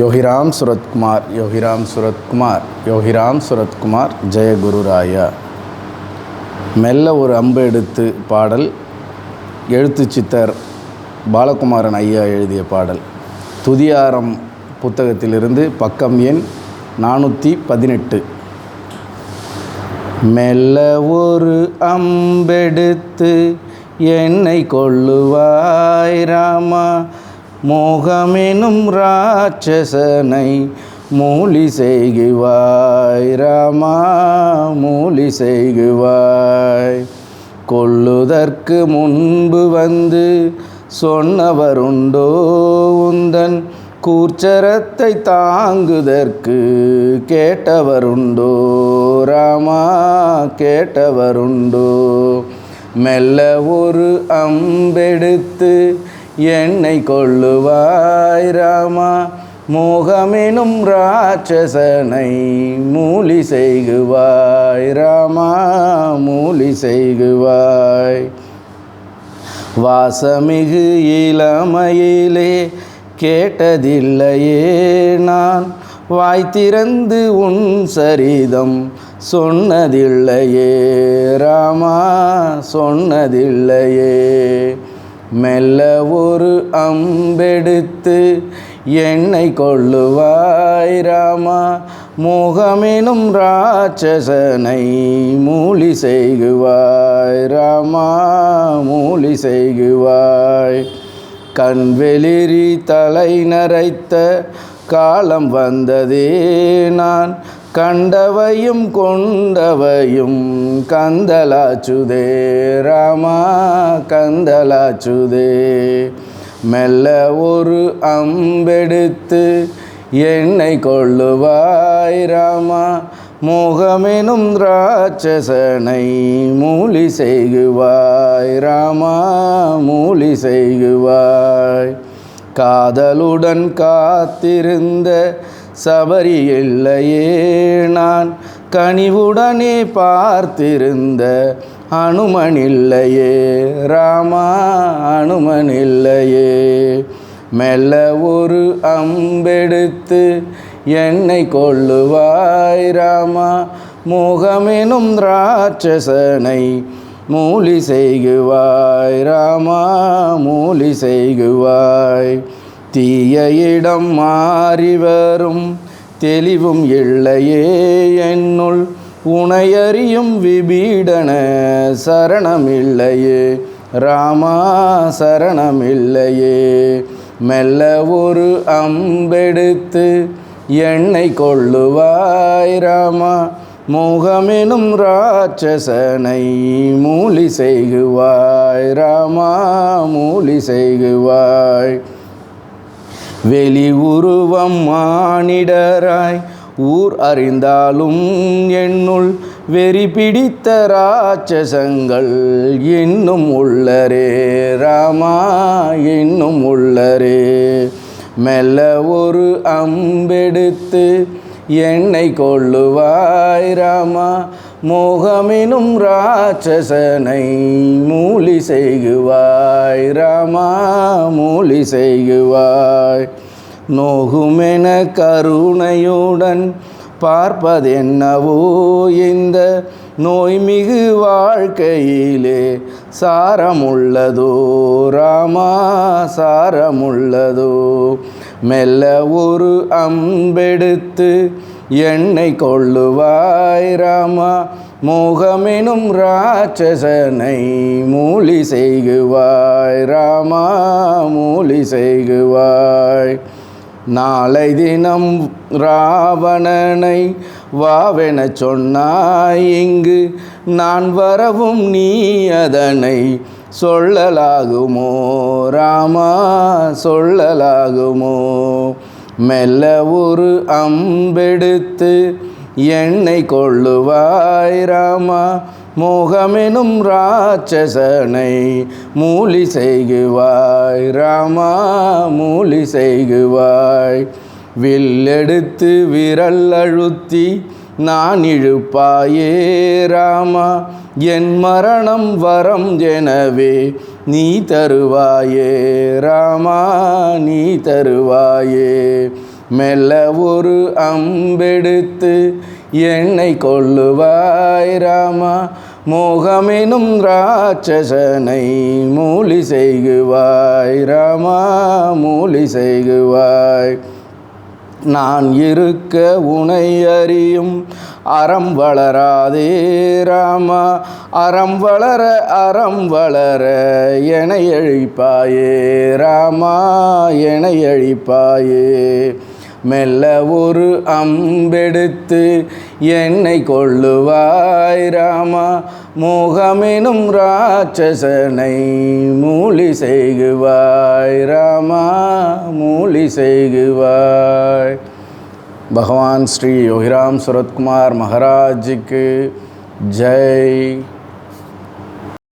யோகிராம் சுரத்குமார் யோகிராம் சுரத்குமார் யோகிராம் சுரத்குமார் ஜெயகுருராயா மெல்ல ஒரு அம்பு எடுத்து பாடல் எழுத்து சித்தர் பாலகுமாரன் ஐயா எழுதிய பாடல். துதியாரம் புத்தகத்திலிருந்து பக்கம் எண் நானூற்றி பதினெட்டு. மெல்ல ஒரு அம்பெடுத்து என்னை கொள்ளுவாய் ராமா மோகமெனும் ராட்சசனை மூலி செய்குவாய் ராமா மூலி செய்குவாய். கொள்ளுதற்கு முன்பு வந்து சொன்னவருண்டோ உந்தன் கூர்ச்சரத்தை தாங்குதற்கு கேட்டவருண்டோ ராமா கேட்டவருண்டோ மெல்ல ஒரு அம்பெடுத்து என்னை கொள்ளுவாய் ராமா. மோகமெனும் ராட்சசனை மூலி செய்குவாய் ராமா மூலி செய்குவாய். வாசமிகு இளமையிலே கேட்டதில்லையே நான். வாய் திறந்து உன் சரிதம் சொன்னதில்லையே ராமா சொன்னதில்லையே. மெல்ல ஒரு அம்பெடுத்து என்னை கொள்ளுவாய் ராமா. முகமெனும் ராட்சசனை மூலி செய்குவாய் ராமா மூலி செய்குவாய். கண்வெளிரி தலை நரைத்த காலம் வந்ததே நான். கண்டவையும் கொண்டவையும் கந்தலாச்சுதே ராமா கந்தலாச்சுதே. மெல்ல ஒரு அம்பெடுத்து என்னை கொள்ளுவாய் ராமா. மோகமெனும் ராட்சசனை மூலி செய்குவாய் ராமா மூலி செய்குவாய். காதலுடன் காத்திருந்த சபரி இல்லையே. நான் கனிவுடனே பார்த்திருந்த அனுமன் இல்லையே. ராமா அனுமன் இல்லையே. மெல்ல ஒரு அம்பெடுத்து என்னை கொள்ளுவாய் ராமா. மோகமெனும் ராட்சசனை மூலி செய்குவாய். ராமா மூலி செய்குவாய். தீய இடம் மாறி வரும். தெளிவும் இல்லையே என்னுள். உனையறியும் விபீடன சரணமில்லையே. ராமா சரணமில்லையே. மெல்ல ஒரு அம்பெடுத்து என்னை கொள்ளுவாய் ராமா. மோகமெனும் ராட்சசனை மூலி செய்குவாய். ராமா மூலி செய்குவாய். வெளி உருவம் மானிடராய் ஊர் அறிந்தாலும் என்னுள் வெறி பிடித்த ராட்சசங்கள் இன்னும் உள்ளரே. ராமா இன்னும் உள்ளரே. மெல்ல ஒரு அம்பெடுத்து என்னை கொள்ளுவாய் ராமா. மோகமெனும் ராட்சசனை மூலி செய்குவாய் ராமா. மூலி செய்குவாய் நோகுமென கருணையுடன் பார்ப்பதென்னவோ இந்த நோய்மிகு வாழ்க்கையிலே? சாரமுள்ளதோ ராமா சாரமுள்ளதோ? மெல்ல ஒரு அம்பெடுத்து என்னை கொள்ளுவாய் ராமா. மோகமெனும் ராட்சசனை மூலி செய்குவாய் ராமா மூலி செய்குவாய். நாளை தினம் ராவணனை வாவென சொன்னாய் இங்கு நான் வரவும் நீ அதனை சொல்லலாகுமோ? ராமா சொல்லலாகுமோ? மெல்ல ஒரு அம்பெடுத்து என்னை கொள்ளுவாய் ராமா. மோகமெனும் ராட்சசனை மூலி செய்குவாய் ராமா மூலி செய்குவாய். வில்லெடுத்து விரல் அழுத்தி நான் இழுப்பாயே ராமா. என் மரணம் வரம் எனவே நீ தருவாயே ராமா நீ தருவாயே. மெல்ல ஒரு அம்பெடுத்து என்னை கொள்ளுவாய் ராமா. மோகமெனும் ராட்சசனை மூலி செய்குவாய் ராமா மூலி செய்குவாய். நான் இருக்க உனை அறியும் அறம் வளராதே ராமா. அறம் வளர அறம் வளர என அழிப்பாயே ராமா என அழிப்பாயே மெல்ல ஒரு அம்பெடுத்து என்னை கொள்ளுவாய் ராமா. மோகமெனும் ராட்சசனை மூலி செய்குவாய் ராமா மூலி செய்குவாய். بھگوان سری یوہرام سرت سورت کمار مہاراج کے جے۔